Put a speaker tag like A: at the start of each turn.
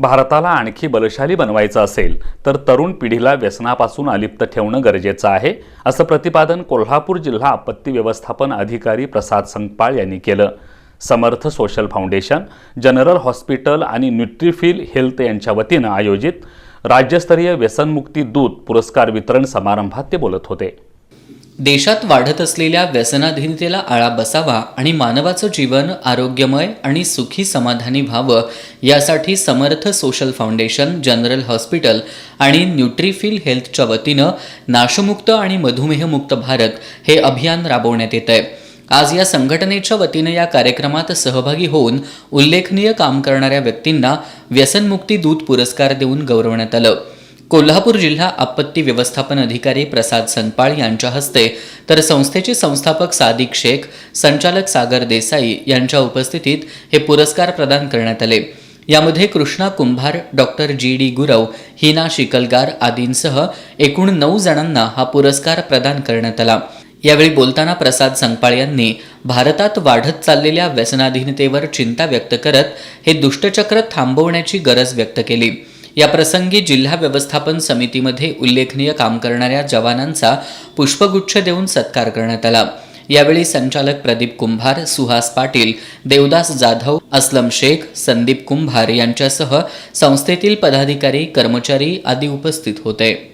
A: भारताला आणखी बलशाली बनवायचं असेल तर तरुण पिढीला व्यसनापासून अलिप्त ठेवणं गरजेचं आहे असं प्रतिपादन कोल्हापूर जिल्हा आपत्ती व्यवस्थापन अधिकारी प्रसाद संगपाळ यांनी केलं. Samarth social foundation general hospital आणि न्यूट्रिफिल हेल्थ यांच्या वतीनं आयोजित राज्यस्तरीय व्यसनमुक्ती दूत पुरस्कार वितरण समारंभात ते बोलत होते.
B: देशात वाढत असलेल्या व्यसनाधीनतेला आळा बसावा आणि मानवाचं जीवन आरोग्यमय आणि सुखी समाधानी व्हावं यासाठी Samarth social foundation general hospital आणि न्यूट्रीफिल हेल्थच्या वतीनं नाशमुक्त आणि मधुमेहमुक्त भारत हे अभियान राबवण्यात येत आहे. आज या संघटनेच्या वतीनं या कार्यक्रमात सहभागी होऊन उल्लेखनीय काम करणाऱ्या व्यक्तींना व्यसनमुक्ती दूत पुरस्कार देऊन गौरवण्यात आलं. कोल्हापूर जिल्हा आपत्ती व्यवस्थापन अधिकारी प्रसाद संपाळ यांच्या हस्ते तर संस्थेचे संस्थापक सादिक शेख संचालक सागर देसाई यांच्या उपस्थितीत हे पुरस्कार प्रदान करण्यात आले. यामध्ये Krishna Kumbhar doctor G D Gurav Hina Shikalgar आदींसह एकूण नऊ जणांना हा पुरस्कार प्रदान करण्यात आला. यावेळी बोलताना प्रसाद संगपाळ यांनी भारतात वाढत चाललेल्या व्यसनाधीनतेवर चिंता व्यक्त करत हे दुष्टचक्र थांबवण्याची गरज व्यक्त केली. या प्रसंगी जिल्हा व्यवस्थापन समितीमध्ये उल्लेखनीय काम करणाऱ्या जवानांचा पुष्पगुच्छ देऊन सत्कार करण्यात आला. यावेळी संचालक प्रदीप कुंभार सुहास पाटील देवदास जाधव असलम शेख संदीप कुंभार यांच्यासह संस्थेतील पदाधिकारी कर्मचारी आदी उपस्थित होते.